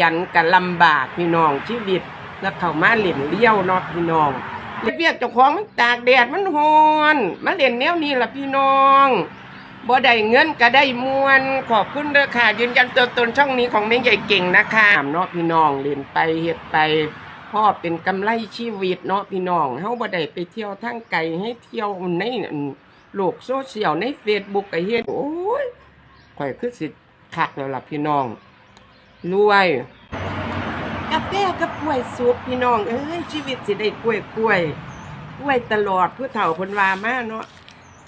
ยันกันลำบากพี่น้องชีวิตแล้วเข้ามาเล่นเลี้ยวเนาะพี่น้องเรียกเจ้าของมันตากแดดมันฮอนมาเล่นแนวนี้ล่ะพี่น้องบ่ได้เงินก็ได้มวนขอบคุณเด้อค่ะ ยืนยันตัวตนช่องนี้ของแม่ใหญ่เก่งนะคะเนาะพี่น้องเล่นไปเฮ็ดไปพ่อเป็นกำไรชีวิตเนาะพี่น้องเฮาบ่ได้ไปเที่ยวทางไกลให้เที่ยวในโลกโซเชียลใน Facebook ก็เฮ็ดโอ้ยข่อยคือสิคักแล้วล่ะพี่น้อง รวยกาแฟกับกล้วยสุกพี่น้อง เอ้ยชีวิตสิได้กล้วยกล้วยกล้วยตลอดผู้เฒ่าพนวามาเนาะ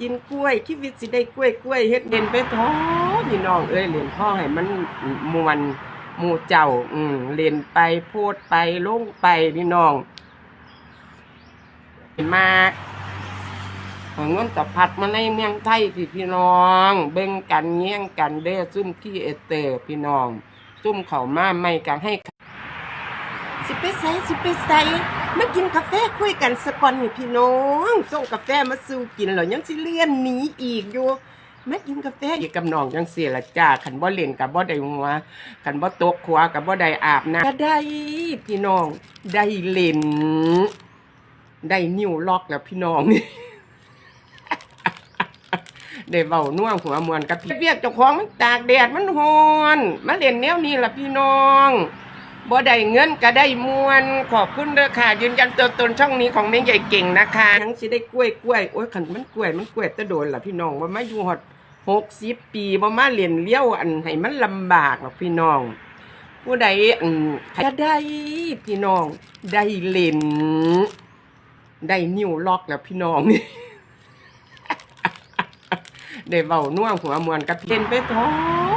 กินกล้วยชีวิตสิได้กล้วยกล้วยเฮ็ดเด่นไปท้อพี่น้องเอ้ยเล่นพ่อให้มันมวนหมู่เจ้า อืมเล่นไปโพดไปลงไปพี่น้องมากของเงินตะพัดมาในเมืองไทยพี่พี่น้อง เบ่งกันแย่งกันเด้อซุ่มขี้เอเตอร์พี่น้อง ซุ่มเข้ามาไม่กันให้ สิไปใส่สิไปใส่มากินกาแฟคุยกันสักก่อนนี่พี่น้องส่งกาแฟมาสู่กินแล้วยังสิเลี่ยนหนีอีกอยู่มากินกาแฟอีกกับน้องจังซี่ละจ้าคันบ่เล่นกับบ่ได้หัวคันบ่ตกขวากับบ่ได้อาบน้ำก็ได้พี่น้องได้เล่นได้นิ้วล็อกแล้วพี่น้อง ได้เบาน่วงหัวมวนกับพี่เบียกเจ้าของมันตากแดดมันฮอนมาเล่นแนวนี้ล่ะพี่น้องบ่ได้เงินก็ได้มวน ขอบคุณเด้อค่ะ ยืนยันตัวตนช่องนี้ของแม่ใหญ่เก่งนะคะทั้งสิได้กล้วยกล้วยโอ้ยขันมันกล้วยมันกล้วยแตะโดนล่ะพี่น้องว่ามาอยู่ฮอดหกสิบปีบ่มาเรียนเลี้ยวอันให้มันลำบากหรอกพี่น้อง ผู้ใดอันก็ได้พี่น้อง ได้เล่นได้นิ้วล็อกแล้วพี่น้องนี่ ได้เบาน่วงหัวมวนกับเล่นไปท้อ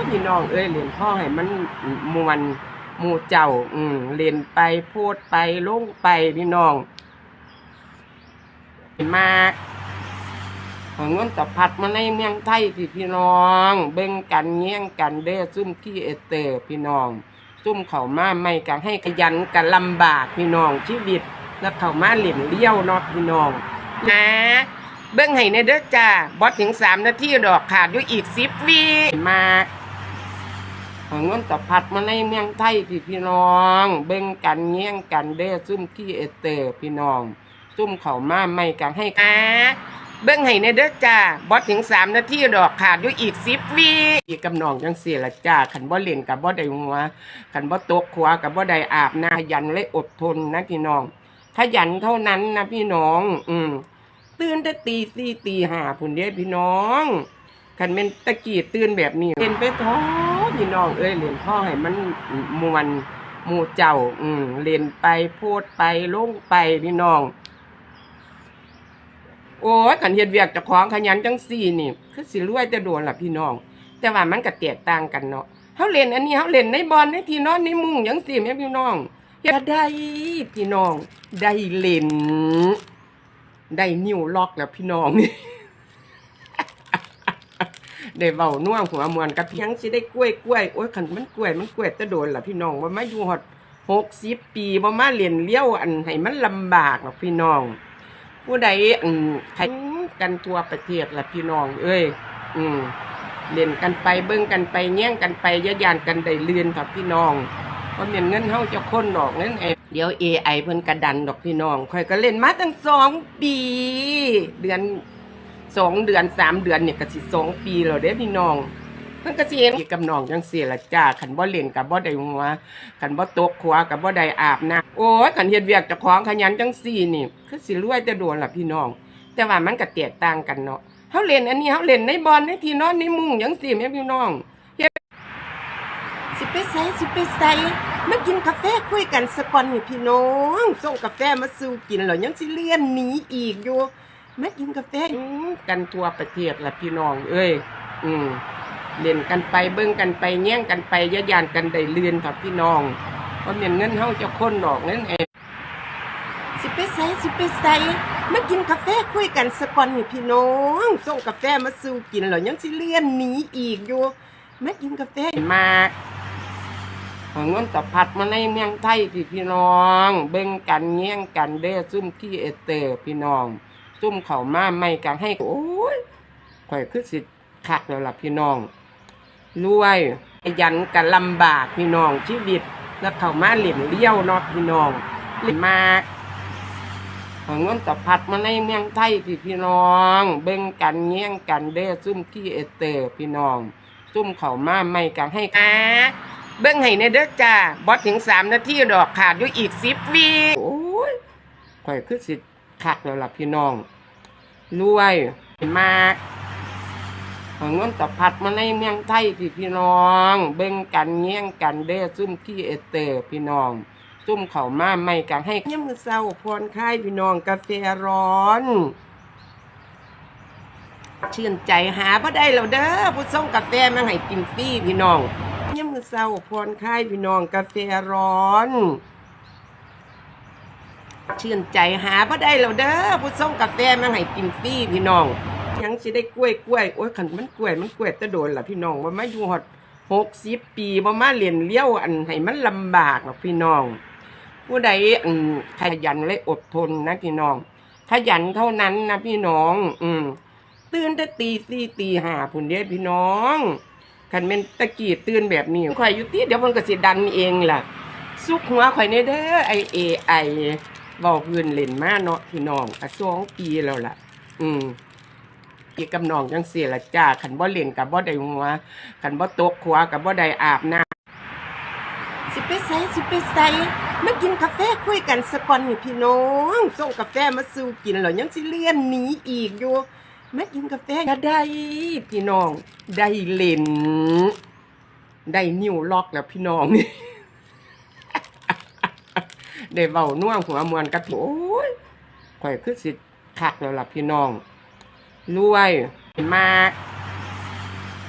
พี่น้องเอ้ยเล่นพ่อให้มันมวนหมู่เจ้า อืมเล่นไปโพดไปลงไปพี่น้องมากของเงินตะพัดมาในเมืองไทยพี่พี่น้อง เบ่งกันแย่งกันเด้อซุ่มขี้เอเตอร์พี่น้องซุ่มเขามาไม่กันให้ขยันกันลำบากพี่น้องชีวิตแล้วเขามาเล่นเลี้ยวเนาะพี่น้องนะ เบิ่งให้ในเด้อจ้าบอสถึงสามนาทีดอกขาดอยู่อีกสิบวิมาของเงินตะพัดมาในเมืองไทยพี่พี่น้อง เบิ่งกันแย่งกันเด้อซุ่มขี้เอเตอร์พี่น้อง ซุ่มเข้ามาไม่กันให้นะเบิ่งให้ในเด้อจ้าบอสถึงสามนาทีดอกขาดอยู่อีกสิบวิอีกกำนองจังเสียละจ้าขันบ่เล่นกับบ่ได้หัวขันบ่ตกขวากับบ่ได้อาบน้ำขยันและอดทนนะพี่น้องขยันเท่านั้นนะพี่น้อง อืม ตื่นแต่ตีสี่ตีห้าพุ่นเด้พี่น้องคันเป็นตะกี้ตื่นแบบนี้เล่นไปท้อพี่น้องเอ้ยเล่นพ่อให้มันมวนมู่เจ้า อืมเล่นไปโพดไปลงไปพี่น้อง โอ้ยขันเฮ็ดเวียกเจ้าของขยันจังสี่นี่ คือสิรวยแต่โดนล่ะพี่น้อง แต่ว่ามันก็แตกต่างกันเนาะเฮาเล่นอันนี้เฮาเล่นในบอลในที่นอนในมุ้งจังสี่แม่พี่น้องก็ได้พี่น้องได้เล่น ได้นิ้วล็อกแล้วพี่น้องนี่ได้เบาน่วงหัวมวนกับเพียงสิได้กล้วยกล้วยโอ้ยขันมันกล้วยมันกล้วยตะโดนล่ะพี่น้องว่ามาอยู่ฮอดหกสิบปีบ่มาเรียนเลี้ยวอันให้มันลำบากหรอกพี่น้อง ผู้ใดอืมใครกันทั่วประเทศล่ะพี่น้อง เอ้ย อืมเล่นกันไปเบิ่งกันไปแย่งกันไปยะยานกันได้เลื่อนครับพี่น้องเพราะเงินเงินเฮาจะค้นดอกเงินไอ เดี๋ยว AI เพิ่นกระดันดอกพี่น้องค่อยก็เล่นมาตั้งสองปี เดือนสองเดือนสามเดือนเนี่ยก็สิสองปีแล้วเด้พี่น้องเพิ่นก็สิเห็นกับน้องจังซี่ล่ะจ้าคันบ่เล่นกับบ่ได้หัวคันบ่ตกขวากับบ่ได้อาบน้ำโอ้ยคันเฮ็ดเวียกเจ้าของขยันจังซี่นี่คือสิรวยแต่โดนล่ะพี่น้อง แต่ว่ามันก็แตกต่างกันเนาะเฮาเล่นอันนี้เฮาเล่นในบอลในที่นอนในมุ้งจังซี่แม่พี่น้องสิไปใส่สิไปใส่ มากินกาแฟคุยกันสักก่อนนี่พี่น้องส่งกาแฟมาสู่กินแล้วยังสิเลี่ยนหนีอีกอยู่มากินกาแฟอืมกันทั่วประเทศล่ะพี่น้อง เอ้ย อืมเล่นกันไปเบิ่งกันไปแย่งกันไปยะยานกันได้เลื่อนครับพี่น้องเพราะเงินเงินเฮาจะคนดอกเงินเองสิไปใส่สิไปใส่มากินกาแฟคุยกันสักก่อนนี่พี่น้องส่งกาแฟมาสู่กินแล้วยังสิเลี่ยนหนีอีกอยู่มากินกาแฟมาก ของเงินตะพัดมาในเมืองไทยพี่พี่น้อง เบ่งกันแย่งกันเด้อซุ่มขี้เอเตอร์พี่น้อง ซุ่มเข้ามาไม่กันให้โอ้ยข่อยคือสิคักแล้วล่ะพี่น้องรวยยันกันลำบากพี่น้องชีวิตแล้วเข้ามาเล่นเลี้ยวเนาะพี่น้องเล่นมากเอาเงินตะพัดมาในเมืองไทยพี่พี่น้อง เบ่งกันแย่งกันเด้อซุ่มที่เอเตอร์พี่น้องซุ่มเข้ามาไม่กันให้อ่า เบิ่งให้ในเด้อจ้าบอสถึงสามนาทีดอกขาดอยู่อีกสิบวิโอ้ยข่อยคือสิคักแล้วล่ะพี่น้องรวยมากเองินตะพัดมาในเมืองไทยพี่พี่น้อง เบิ่งกันแย่งกันเด้อซุ่มที่เอเตอร์พี่น้อง ซุ่มเข้ามาไม่กันให้ยามมื้อเช้าพรคลายพี่น้องกาแฟร้อน ชื่นใจหาบ่ได้แล้วเด้อผู้ส่งกาแฟมาให้กินฟรีพี่น้อง ยามมื้อเช้าพรคลายพี่น้องกาแฟร้อน ชื่นใจหาบ่ได้แล้วเด้อผู้ส่งกาแฟมาให้กินฟรีพี่น้อง ยังสิได้กล้วยกล้วยโอ้ยขันมันกล้วยมันกล้วยตะโดนล่ะพี่น้องว่ามาอยู่ฮอดหกสิบปีบ่มาเรียนเลี้ยวอันให้มันลำบากหรอกพี่น้อง ผู้ใดอืมขยันและอดทนนะพี่น้อง ขยันเท่านั้นนะพี่น้อง อืมตื่นแต่ตีสี่ตีห้าพุ่นเด้พี่น้อง คันเป็นตะกี้ตื่นแบบนี้ข่อยอยู่ตีเดี๋ยวมันก็สิดันเองล่ะสุกหัวข่อยในเด้อไอเอไอเว้าพื้นเล่นมาเนาะพี่น้องอะสองปีแล้วล่ะ อืมพี่กับน้องจังซี่ละจ้าคันบ่เล่นกับบ่ได้หัวคันบ่ตกหัวกับบ่ได้อาบน้ำสิไปใส่สิไปใส่มากินกาแฟคุยกันสะก่อนนี่พี่น้องส่งกาแฟมาสู่กินแล้วยังสิเลี่ยนหนีอีกอยู่ มากินกาแฟก็ได้ พี่น้อง ได้เล่น ได้นิ้วล็อกแล้วพี่น้องได้เบาน่วงหัวมวนกับพี่โอยข่อยคือสิคักแล้วล่ะพี่น้องรวยมาก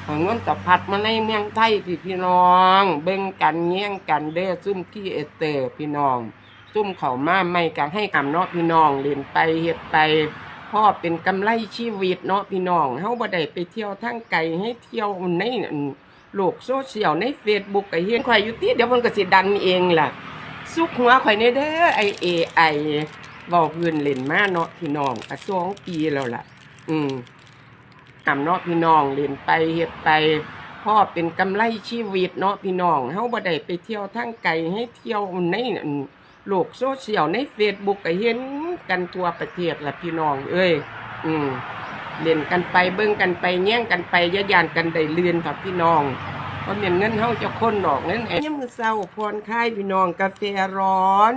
เอาเงินตะพัดมาในเมืองไทยพี่พี่น้อง เบ่งกันแย่งกันเด้อซุ่มที่เอเตอร์พี่น้อง ซุ่มเขามาไม่กันให้กำเนาะพี่น้องเล่นไปเฮ็ดไป พ่อเป็นกำไรชีวิตเนาะพี่น้องเฮาบ่ได้ไปเที่ยวทางไกลให้เที่ยวในโลกโซเชียลใน Facebook ก็เห็นข่อยอยู่ติเดี๋ยวมันก็สิดันเองล่ะสุกหัวข่อยในเด้อไอเอไอเว้าพื้นเล่นมาเนาะพี่น้องอะสองปีแล้วล่ะ อืมทำเนาะพี่น้องเล่นไปเฮ็ดไปพ่อเป็นกำไรชีวิตเนาะพี่น้องเฮาบ่ได้ไปเที่ยวทางไกลให้เที่ยวใน โลกโซเชียลใน Facebook ก็เห็นกันทั่วประเทศละพี่น้อง เอ้ย อืมเล่นกันไปเบิ่งกันไปแย่งกันไปยะยานกันได้เลื่อนครับพี่น้องเพราะเงินเงินเฮาจะค้นดอกเงินไอ้ยมมื้อเช้าพรคลายพี่น้องกาแฟร้อน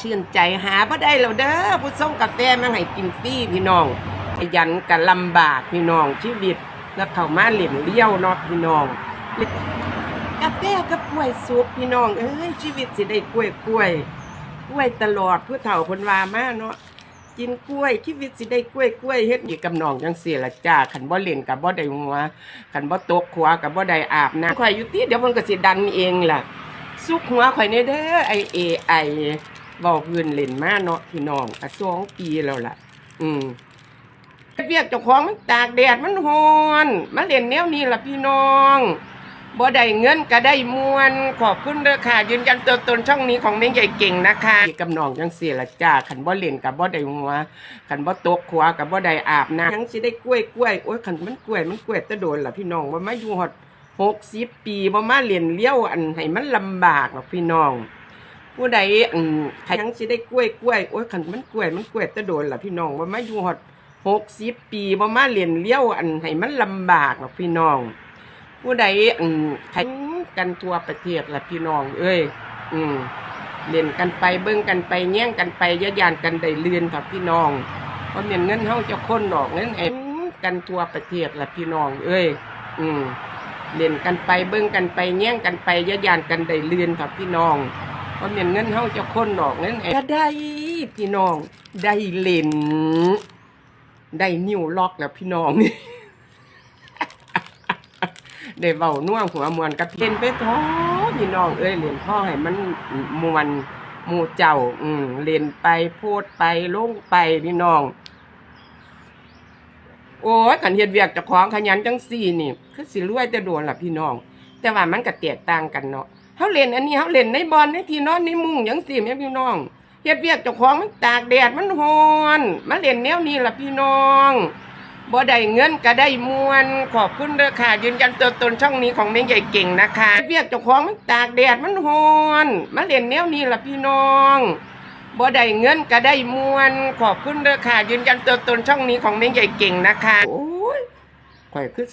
ชื่นใจหาบ่ได้แล้วเด้อผู้ส่งกาแฟมาให้กินฟรีพี่น้องขยันกันลำบากพี่น้องชีวิตแล้วเข้ามาเล่นเลี้ยวเนาะพี่น้อง แฟกับกล้วยสุกพี่น้อง เอ้ยชีวิตสิได้กล้วยกล้วยกล้วยตลอดผู้เฒ่าเพิ่นวามาเนาะกินกล้วยชีวิตสิได้กล้วยกล้วยเฮ็ดอีกกับน้องจังซี่ล่ะจ้าคันบ่เล่นกับบ่ได้หัวคันบ่ตกหัวกับบ่ได้อาบน้ำข่อยอยู่ติเดี๋ยวมันก็สิดันเองล่ะสุกหัวข่อยในเด้อไอเอไอเว้าพื้นเล่นมาเนาะพี่น้องอะสองปีแล้วล่ะ อืมเรียกเจ้าของมันตากแดดมันร้อนมาเล่นแนวนี้ล่ะพี่น้อง บ่ได้เงินก็ได้มวนขอบคุณเด้อค่ะ ยืนยันตัวตนช่องนี้ของแม่ใหญ่เก่งนะคะพี่กับน้องจังซี่ล่ะจ้าคันบ่เล่นกับบ่ได้หัวคันบ่ตกหัวกับบ่ได้อาบน้ำยังสิได้กล้วยกล้วยโอ้ยคันมันกล้วยมันกล้วยตะโดนล่ะพี่น้องว่ามาอยู่ฮอด60ปีบ่มาเรียนเลี้ยวอันให้มันลำบากหรอกพี่น้องผู้ใดอืมใครยังสิได้กล้วยกล้วยโอ้ยคันมันกล้วยมันกล้วยตะโดนล่ะพี่น้องว่ามาอยู่ฮอด60ปีบ่มาเรียนเลี้ยวอันให้มันลำบากหรอกพี่น้อง ผู้ใดอืมใครกันทั่วประเทศล่ะพี่น้อง เอ้ย อืมเล่นกันไปเบิ่งกันไปแย่งกันไปยะยานกันได้เลื่อนครับพี่น้องเพราะเงินเงินเฮาจะคนดอกเงินไอ้กันทั่วประเทศล่ะพี่น้อง เอ้ย อืมเล่นกันไปเบิ่งกันไปแย่งกันไปยะยานกันได้เลื่อนครับพี่น้องเพราะเงินเงินเฮาจะคนดอกเงินไอ้ก็ได้พี่น้อง ได้เล่นได้นิ้วล็อกแล้วพี่น้อง ได้เบาน่วงหัวมวนกับเล่นไปท้อพี่น้องเอ้ยเล่นพ่อให้มันมวนมูเจ้า อืมเล่นไปโพดไปลงไปพี่น้อง โอ้ยขันเฮ็ดเวียกจะของขยันจังสี่นี่ คือสิรวยแต่โดนล่ะพี่น้อง แต่ว่ามันก็แตกต่างกันเนาะเฮาเล่นอันนี้เฮาเล่นในบอลในที่นอนในมุ้งจังสี่แม่พี่น้องเฮ็ดเวียกเจ้าของมันตากแดดมันร้อนมาเล่นแนวนี้ล่ะพี่น้อง บ่ได้เงินก็ได้มวนขอบคุณเด้อค่ะ ยืนยันตัวตนช่องนี้ของแม่ใหญ่เก่งนะคะเรียกเจ้าของมันตากแดดมันฮอนมาเล่นแนวนี้ล่ะพี่น้องบ่ได้เงินก็ได้มวนขอบคุณเด้อค่ะ ยืนยันตัวตนช่องนี้ของแม่ใหญ่เก่งนะคะโอ้ยข่อยคือ